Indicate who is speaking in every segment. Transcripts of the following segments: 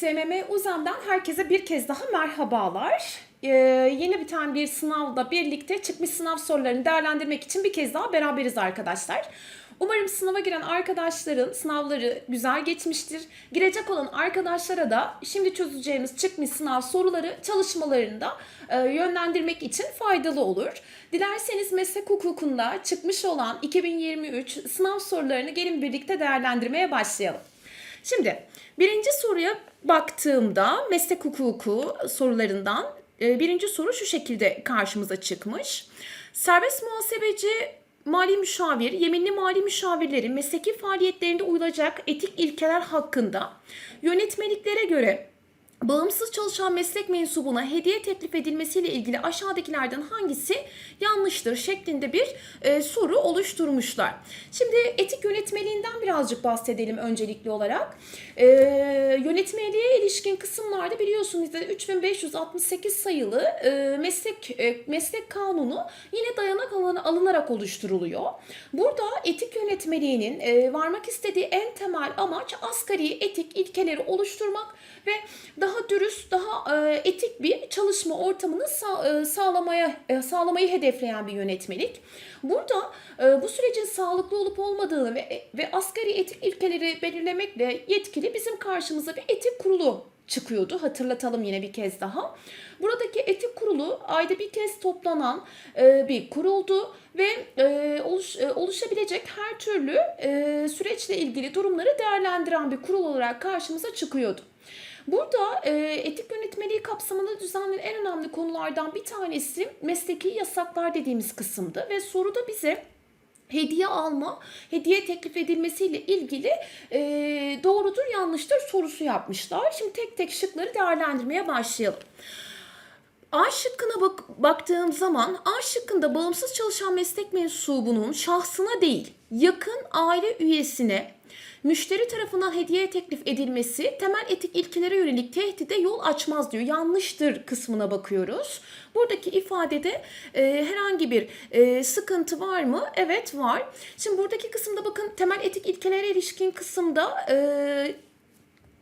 Speaker 1: SMM Uzam'dan herkese bir kez daha merhabalar. Ee, yeni biten bir sınavda birlikte çıkmış sınav sorularını değerlendirmek için bir kez daha beraberiz arkadaşlar. Umarım sınava giren arkadaşların sınavları güzel geçmiştir. Girecek olan arkadaşlara da şimdi çözeceğimiz çıkmış sınav soruları çalışmalarında e, yönlendirmek için faydalı olur. Dilerseniz meslek hukukunda çıkmış olan 2023 sınav sorularını gelin birlikte değerlendirmeye başlayalım. Şimdi birinci soruya baktığımda meslek hukuku sorularından e, birinci soru şu şekilde karşımıza çıkmış. Serbest muhasebeci mali müşavir, yeminli mali müşavirlerin mesleki faaliyetlerinde uyulacak etik ilkeler hakkında yönetmeliklere göre Bağımsız çalışan meslek mensubuna hediye teklif edilmesiyle ilgili aşağıdakilerden hangisi yanlıştır şeklinde bir e, soru oluşturmuşlar. Şimdi etik yönetmeliğinden birazcık bahsedelim öncelikli olarak. E, yönetmeliğe ilişkin kısımlarda biliyorsunuz da 3568 sayılı e, meslek e, meslek kanunu yine dayanak alanı alınarak oluşturuluyor. Burada etik yönetmeliğinin e, varmak istediği en temel amaç asgari etik ilkeleri oluşturmak ve daha dürüst, daha e, etik bir çalışma ortamını e, sağlamaya e, sağlamayı hedefleyen bir yönetmelik. Burada bu sürecin sağlıklı olup olmadığını ve ve asgari etik ilkeleri belirlemekle yetkili bizim karşımıza bir etik kurulu çıkıyordu. Hatırlatalım yine bir kez daha. Buradaki etik kurulu ayda bir kez toplanan e, bir kuruldu ve oluş, oluşabilecek her türlü süreçle ilgili durumları değerlendiren bir kurul olarak karşımıza çıkıyordu. Burada e, etik yönetmeliği kapsamında düzenlenen en önemli konulardan bir tanesi mesleki yasaklar dediğimiz kısımdı ve soruda bize hediye alma, hediye teklif edilmesiyle ilgili e, doğrudur yanlıştır sorusu yapmışlar. Şimdi tek tek şıkları değerlendirmeye başlayalım. A şıkkına bak, baktığım zaman A şıkkında bağımsız çalışan meslek mensubunun şahsına değil yakın aile üyesine müşteri tarafından hediye teklif edilmesi temel etik ilkelere yönelik tehdide yol açmaz diyor. Yanlıştır kısmına bakıyoruz. Buradaki ifadede e, herhangi bir e, sıkıntı var mı? Evet var. Şimdi buradaki kısımda bakın temel etik ilkelere ilişkin kısımda e,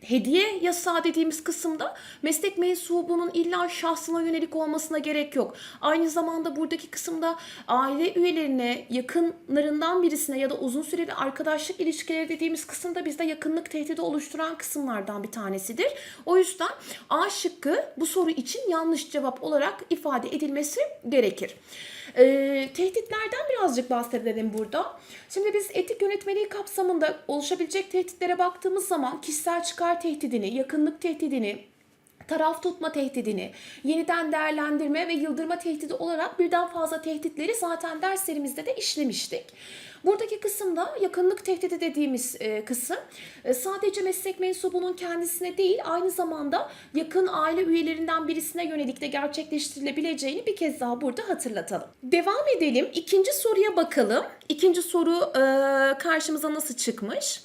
Speaker 1: hediye yasağı dediğimiz kısımda meslek mensubunun illa şahsına yönelik olmasına gerek yok. Aynı zamanda buradaki kısımda aile üyelerine, yakınlarından birisine ya da uzun süreli arkadaşlık ilişkileri dediğimiz kısımda bizde yakınlık tehdidi oluşturan kısımlardan bir tanesidir. O yüzden A şıkkı bu soru için yanlış cevap olarak ifade edilmesi gerekir. Ee, tehditlerden birazcık bahsedelim burada. Şimdi biz etik yönetmeliği kapsamında oluşabilecek tehditlere baktığımız zaman kişisel çıkar tehdidini, yakınlık tehdidini, taraf tutma tehdidini, yeniden değerlendirme ve yıldırma tehdidi olarak birden fazla tehditleri zaten derslerimizde de işlemiştik. Buradaki kısımda yakınlık tehdidi dediğimiz e, kısım e, sadece meslek mensubunun kendisine değil aynı zamanda yakın aile üyelerinden birisine yönelik de gerçekleştirilebileceğini bir kez daha burada hatırlatalım. Devam edelim. İkinci soruya bakalım. İkinci soru e, karşımıza nasıl çıkmış?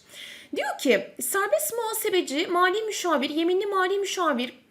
Speaker 1: Diyor ki serbest muhasebeci, mali müşavir, yeminli mali müşavir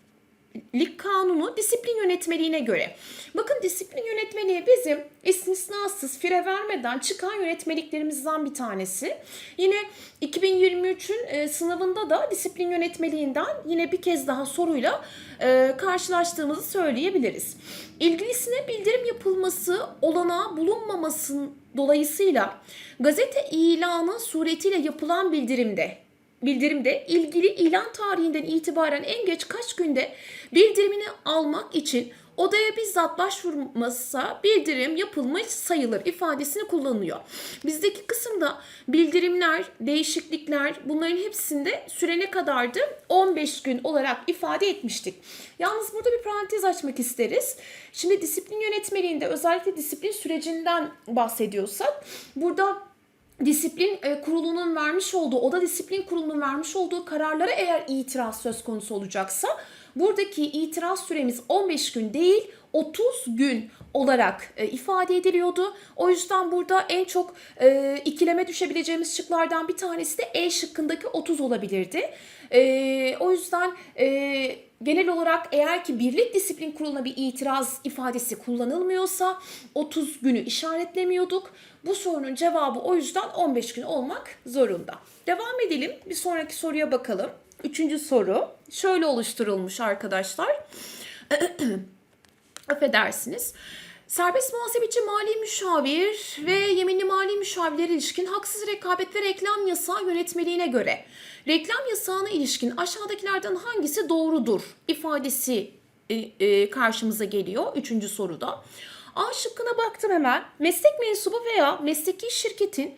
Speaker 1: lik kanunu disiplin yönetmeliğine göre. Bakın disiplin yönetmeliği bizim istisnasız fire vermeden çıkan yönetmeliklerimizden bir tanesi. Yine 2023'ün e, sınavında da disiplin yönetmeliğinden yine bir kez daha soruyla e, karşılaştığımızı söyleyebiliriz. İlgilisine bildirim yapılması olanağı bulunmamasının dolayısıyla gazete ilanı suretiyle yapılan bildirimde bildirimde ilgili ilan tarihinden itibaren en geç kaç günde bildirimini almak için odaya bizzat başvurmazsa bildirim yapılmış sayılır ifadesini kullanıyor. Bizdeki kısımda bildirimler, değişiklikler bunların hepsinde süre ne kadardı? 15 gün olarak ifade etmiştik. Yalnız burada bir parantez açmak isteriz. Şimdi disiplin yönetmeliğinde özellikle disiplin sürecinden bahsediyorsak burada disiplin e, kurulunun vermiş olduğu, oda disiplin kurulunun vermiş olduğu kararlara eğer itiraz söz konusu olacaksa buradaki itiraz süremiz 15 gün değil 30 gün olarak e, ifade ediliyordu. O yüzden burada en çok e, ikileme düşebileceğimiz şıklardan bir tanesi de E şıkkındaki 30 olabilirdi. E, o yüzden e, genel olarak eğer ki birlik disiplin kuruluna bir itiraz ifadesi kullanılmıyorsa 30 günü işaretlemiyorduk. Bu sorunun cevabı o yüzden 15 gün olmak zorunda. Devam edelim. Bir sonraki soruya bakalım. Üçüncü soru şöyle oluşturulmuş arkadaşlar. Affedersiniz. Serbest muhasebeci mali müşavir ve yeminli mali müşavirlere ilişkin haksız rekabet ve reklam yasağı yönetmeliğine göre reklam yasağına ilişkin aşağıdakilerden hangisi doğrudur ifadesi e, e, karşımıza geliyor üçüncü soruda. A şıkkına baktım hemen. Meslek mensubu veya mesleki şirketin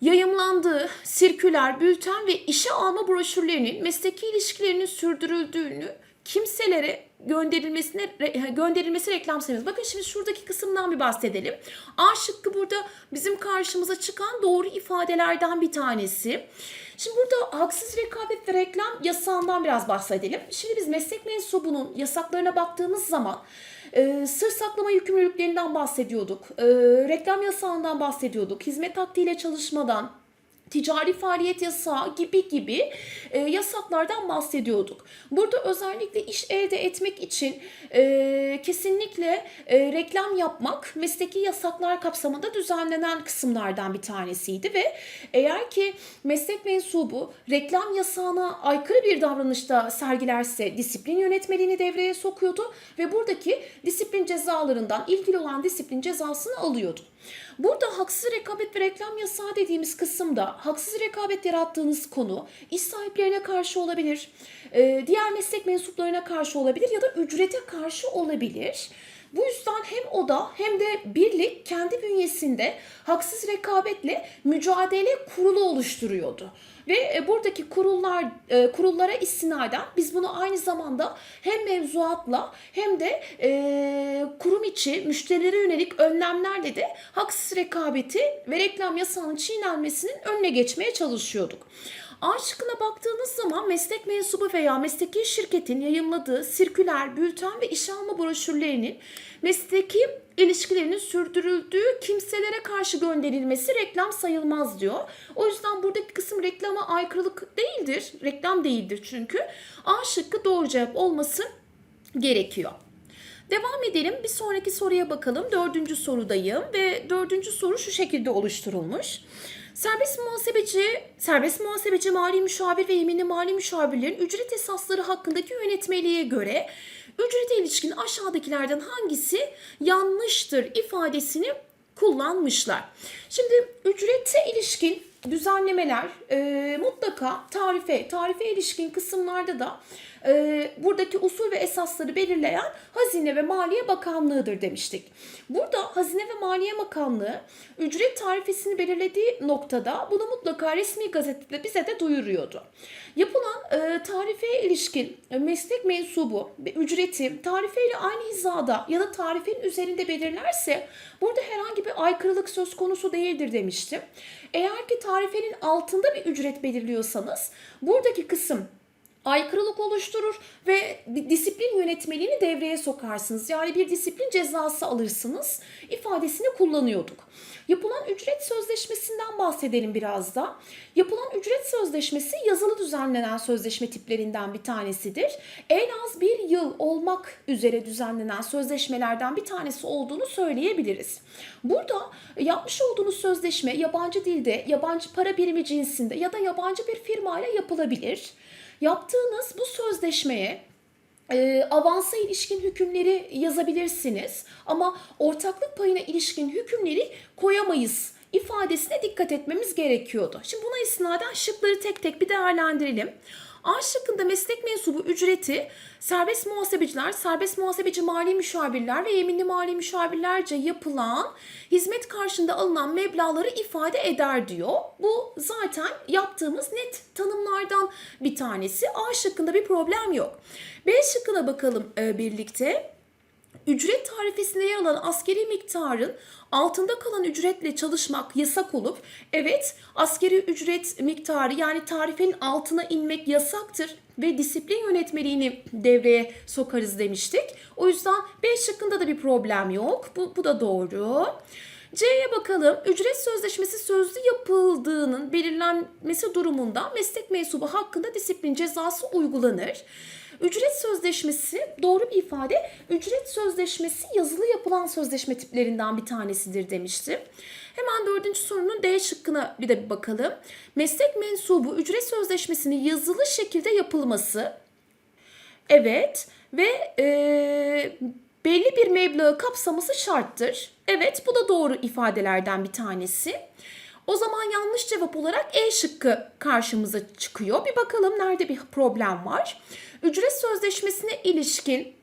Speaker 1: yayımlandığı sirküler, bülten ve işe alma broşürlerinin mesleki ilişkilerinin sürdürüldüğünü kimselere gönderilmesine gönderilmesi reklam sayılmaz. Bakın şimdi şuradaki kısımdan bir bahsedelim. A şıkkı burada bizim karşımıza çıkan doğru ifadelerden bir tanesi. Şimdi burada haksız rekabet ve reklam yasağından biraz bahsedelim. Şimdi biz meslek mensubunun yasaklarına baktığımız zaman e, sır saklama yükümlülüklerinden bahsediyorduk. E, reklam yasağından bahsediyorduk. Hizmet hakkıyla çalışmadan, ticari faaliyet yasağı gibi gibi e, yasaklardan bahsediyorduk. Burada özellikle iş elde etmek için e, kesinlikle e, reklam yapmak mesleki yasaklar kapsamında düzenlenen kısımlardan bir tanesiydi ve eğer ki meslek mensubu reklam yasağına aykırı bir davranışta sergilerse disiplin yönetmeliğini devreye sokuyordu ve buradaki disiplin cezalarından ilgili olan disiplin cezasını alıyordu. Burada haksız rekabet ve reklam yasağı dediğimiz kısımda haksız rekabet yarattığınız konu iş sahiplerine karşı olabilir, diğer meslek mensuplarına karşı olabilir ya da ücrete karşı olabilir. Bu yüzden hem oda hem de birlik kendi bünyesinde haksız rekabetle mücadele kurulu oluşturuyordu. Ve e, buradaki kurullar e, kurullara istinaden biz bunu aynı zamanda hem mevzuatla hem de e, kurum içi müşterilere yönelik önlemlerle de haksız rekabeti ve reklam yasağının çiğnenmesinin önüne geçmeye çalışıyorduk. A şıkkına baktığınız zaman meslek mensubu veya mesleki şirketin yayınladığı sirküler, bülten ve iş alma broşürlerinin mesleki ilişkilerinin sürdürüldüğü kimselere karşı gönderilmesi reklam sayılmaz diyor. O yüzden buradaki kısım reklama aykırılık değildir. Reklam değildir çünkü. A şıkkı doğru cevap olması gerekiyor. Devam edelim. Bir sonraki soruya bakalım. Dördüncü sorudayım ve dördüncü soru şu şekilde oluşturulmuş. Serbest muhasebeci, serbest muhasebeci mali müşavir ve yeminli mali müşavirlerin ücret esasları hakkındaki yönetmeliğe göre ücrete ilişkin aşağıdakilerden hangisi yanlıştır ifadesini kullanmışlar. Şimdi ücrete ilişkin düzenlemeler e, mutlaka tarife, tarife ilişkin kısımlarda da e, buradaki usul ve esasları belirleyen Hazine ve Maliye Bakanlığı'dır demiştik. Burada Hazine ve Maliye Bakanlığı ücret tarifesini belirlediği noktada bunu mutlaka resmi gazetede bize de duyuruyordu. Yapılan e, tarifeye ilişkin meslek mensubu ve ücreti tarifeyle aynı hizada ya da tarifenin üzerinde belirlerse burada herhangi bir aykırılık söz konusu değildir demiştim. Eğer ki tarifenin altında bir ücret belirliyorsanız buradaki kısım aykırılık oluşturur ve di- disiplin yönetmeliğini devreye sokarsınız. Yani bir disiplin cezası alırsınız ifadesini kullanıyorduk. Yapılan ücret sözleşmesinden bahsedelim biraz da. Yapılan ücret sözleşmesi yazılı düzenlenen sözleşme tiplerinden bir tanesidir. En az bir yıl olmak üzere düzenlenen sözleşmelerden bir tanesi olduğunu söyleyebiliriz. Burada yapmış olduğunuz sözleşme yabancı dilde, yabancı para birimi cinsinde ya da yabancı bir firmayla yapılabilir. Yaptığınız bu sözleşmeye e, avansa ilişkin hükümleri yazabilirsiniz ama ortaklık payına ilişkin hükümleri koyamayız ifadesine dikkat etmemiz gerekiyordu. Şimdi buna istinaden şıkları tek tek bir değerlendirelim. A şıkkında meslek mensubu ücreti serbest muhasebeciler, serbest muhasebeci mali müşavirler ve yeminli mali müşavirlerce yapılan hizmet karşında alınan meblağları ifade eder diyor. Bu zaten yaptığımız net tanımlardan bir tanesi. A şıkkında bir problem yok. B şıkkına bakalım e, birlikte. Ücret tarifesinde yer alan askeri miktarın altında kalan ücretle çalışmak yasak olup evet askeri ücret miktarı yani tarifenin altına inmek yasaktır ve disiplin yönetmeliğini devreye sokarız demiştik. O yüzden B şıkkında da bir problem yok. Bu, bu da doğru. C'ye bakalım. Ücret sözleşmesi sözlü yapıldığının belirlenmesi durumunda meslek mensubu hakkında disiplin cezası uygulanır. Ücret sözleşmesi doğru bir ifade. Ücret sözleşmesi yazılı yapılan sözleşme tiplerinden bir tanesidir demiştim. Hemen dördüncü sorunun D şıkkına bir de bir bakalım. Meslek mensubu ücret sözleşmesinin yazılı şekilde yapılması Evet ve e, belli bir meblağı kapsaması şarttır. Evet bu da doğru ifadelerden bir tanesi. O zaman yanlış cevap olarak E şıkkı karşımıza çıkıyor. Bir bakalım nerede bir problem var. Ücret sözleşmesine ilişkin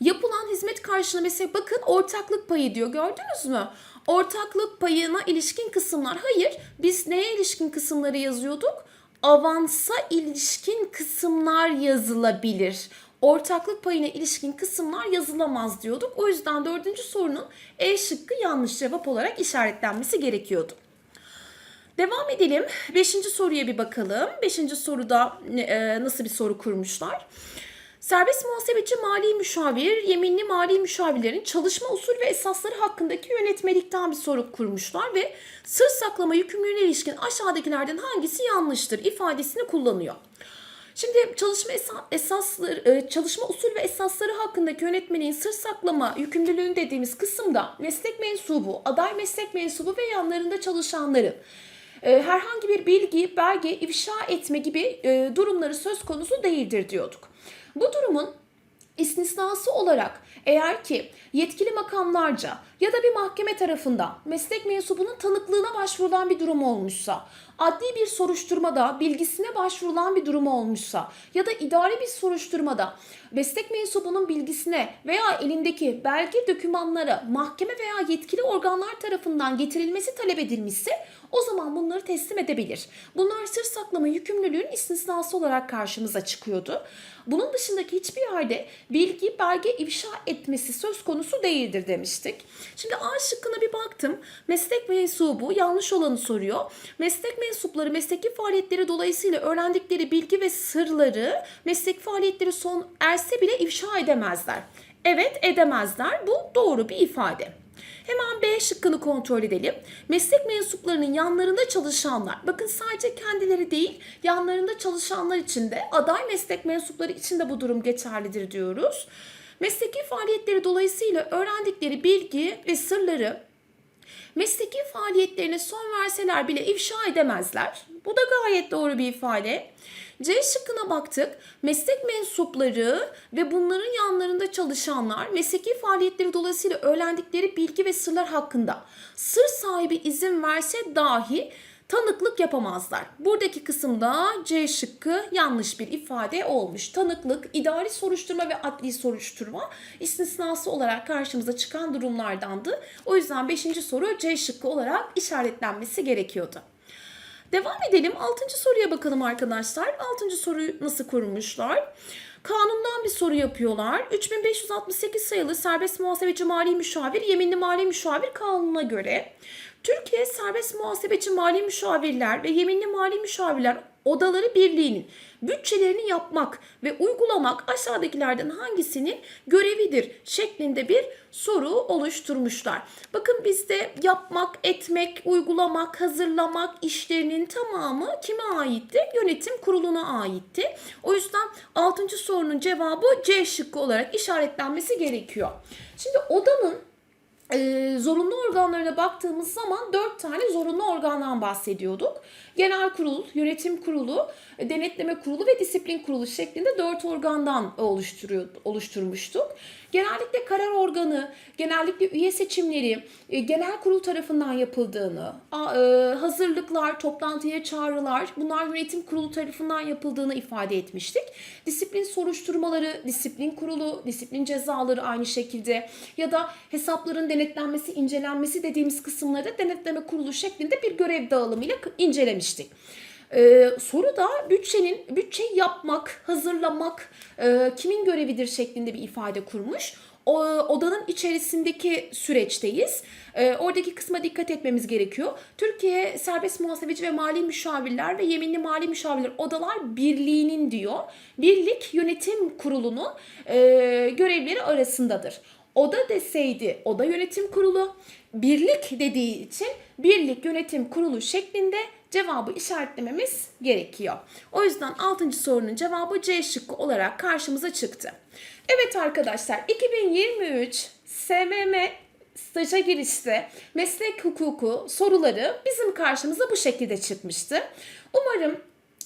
Speaker 1: yapılan hizmet karşılaması bakın ortaklık payı diyor gördünüz mü? Ortaklık payına ilişkin kısımlar. Hayır biz neye ilişkin kısımları yazıyorduk? Avansa ilişkin kısımlar yazılabilir. Ortaklık payına ilişkin kısımlar yazılamaz diyorduk. O yüzden dördüncü sorunun E şıkkı yanlış cevap olarak işaretlenmesi gerekiyordu. Devam edelim. Beşinci soruya bir bakalım. Beşinci soruda e, nasıl bir soru kurmuşlar? Serbest muhasebeci mali müşavir, yeminli mali müşavirlerin çalışma usul ve esasları hakkındaki yönetmelikten bir soru kurmuşlar ve sır saklama yükümlülüğüne ilişkin aşağıdakilerden hangisi yanlıştır ifadesini kullanıyor. Şimdi çalışma esa- esasları, e, çalışma usul ve esasları hakkındaki yönetmeliğin sır saklama yükümlülüğünü dediğimiz kısımda meslek mensubu, aday meslek mensubu ve yanlarında çalışanların e, herhangi bir bilgi, belge ifşa etme gibi e, durumları söz konusu değildir diyorduk. Bu durumun istisnası olarak eğer ki yetkili makamlarca ya da bir mahkeme tarafından meslek mensubunun tanıklığına başvurulan bir durum olmuşsa, adli bir soruşturmada bilgisine başvurulan bir durum olmuşsa ya da idari bir soruşturmada meslek mensubunun bilgisine veya elindeki belge dokümanlara mahkeme veya yetkili organlar tarafından getirilmesi talep edilmişse o zaman bunları teslim edebilir. Bunlar sır saklama yükümlülüğün istisnası olarak karşımıza çıkıyordu. Bunun dışındaki hiçbir yerde bilgi, belge ifşa etmesi söz konusu değildir demiştik. Şimdi A şıkkına bir baktım. Meslek mensubu yanlış olanı soruyor. Meslek mensupları mesleki faaliyetleri dolayısıyla öğrendikleri bilgi ve sırları meslek faaliyetleri son erse bile ifşa edemezler. Evet edemezler. Bu doğru bir ifade. Hemen B şıkkını kontrol edelim. Meslek mensuplarının yanlarında çalışanlar, bakın sadece kendileri değil, yanlarında çalışanlar için de, aday meslek mensupları için de bu durum geçerlidir diyoruz. Mesleki faaliyetleri dolayısıyla öğrendikleri bilgi ve sırları mesleki faaliyetlerine son verseler bile ifşa edemezler. Bu da gayet doğru bir ifade. C şıkkına baktık. Meslek mensupları ve bunların yanlarında çalışanlar mesleki faaliyetleri dolayısıyla öğrendikleri bilgi ve sırlar hakkında sır sahibi izin verse dahi tanıklık yapamazlar. Buradaki kısımda C şıkkı yanlış bir ifade olmuş. Tanıklık, idari soruşturma ve adli soruşturma istisnası olarak karşımıza çıkan durumlardandı. O yüzden 5. soru C şıkkı olarak işaretlenmesi gerekiyordu. Devam edelim. Altıncı soruya bakalım arkadaşlar. Altıncı soruyu nasıl kurmuşlar? Kanundan bir soru yapıyorlar. 3568 sayılı serbest muhasebeci mali müşavir, yeminli mali müşavir kanununa göre Türkiye Serbest Muhasebeci Mali Müşavirler ve Yeminli Mali Müşavirler Odaları Birliği'nin bütçelerini yapmak ve uygulamak aşağıdakilerden hangisinin görevidir şeklinde bir soru oluşturmuşlar. Bakın bizde yapmak, etmek, uygulamak, hazırlamak işlerinin tamamı kime aitti? Yönetim kuruluna aitti. O yüzden 6. sorunun cevabı C şıkkı olarak işaretlenmesi gerekiyor. Şimdi odanın e, zorunlu organlarına baktığımız zaman dört tane zorunlu organdan bahsediyorduk. Genel kurul, yönetim kurulu, e, denetleme kurulu ve disiplin kurulu şeklinde dört organdan oluşturuyor, oluşturmuştuk. Genellikle karar organı, genellikle üye seçimleri e, genel kurul tarafından yapıldığını, e, hazırlıklar, toplantıya çağrılar bunlar yönetim kurulu tarafından yapıldığını ifade etmiştik. Disiplin soruşturmaları, disiplin kurulu, disiplin cezaları aynı şekilde ya da hesapların denetlenmesi, incelenmesi dediğimiz kısımları denetleme kurulu şeklinde bir görev dağılımıyla k- incelemiştik. Ee, soru da bütçenin bütçeyi yapmak, hazırlamak e, kimin görevidir şeklinde bir ifade kurmuş. O, odanın içerisindeki süreçteyiz. Ee, oradaki kısma dikkat etmemiz gerekiyor. Türkiye Serbest Muhasebeci ve Mali Müşavirler ve Yeminli Mali Müşavirler Odalar Birliği'nin diyor. Birlik Yönetim Kurulu'nun e, görevleri arasındadır. Oda deseydi oda yönetim kurulu, birlik dediği için birlik yönetim kurulu şeklinde cevabı işaretlememiz gerekiyor. O yüzden 6. sorunun cevabı C şıkkı olarak karşımıza çıktı. Evet arkadaşlar 2023 SVM staja girişte meslek hukuku soruları bizim karşımıza bu şekilde çıkmıştı. Umarım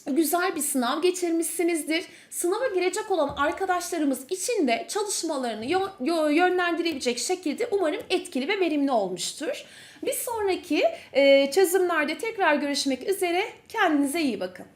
Speaker 1: güzel bir sınav geçirmişsinizdir. Sınava girecek olan arkadaşlarımız için de çalışmalarını yönlendirebilecek şekilde umarım etkili ve verimli olmuştur. Bir sonraki çözümlerde tekrar görüşmek üzere. Kendinize iyi bakın.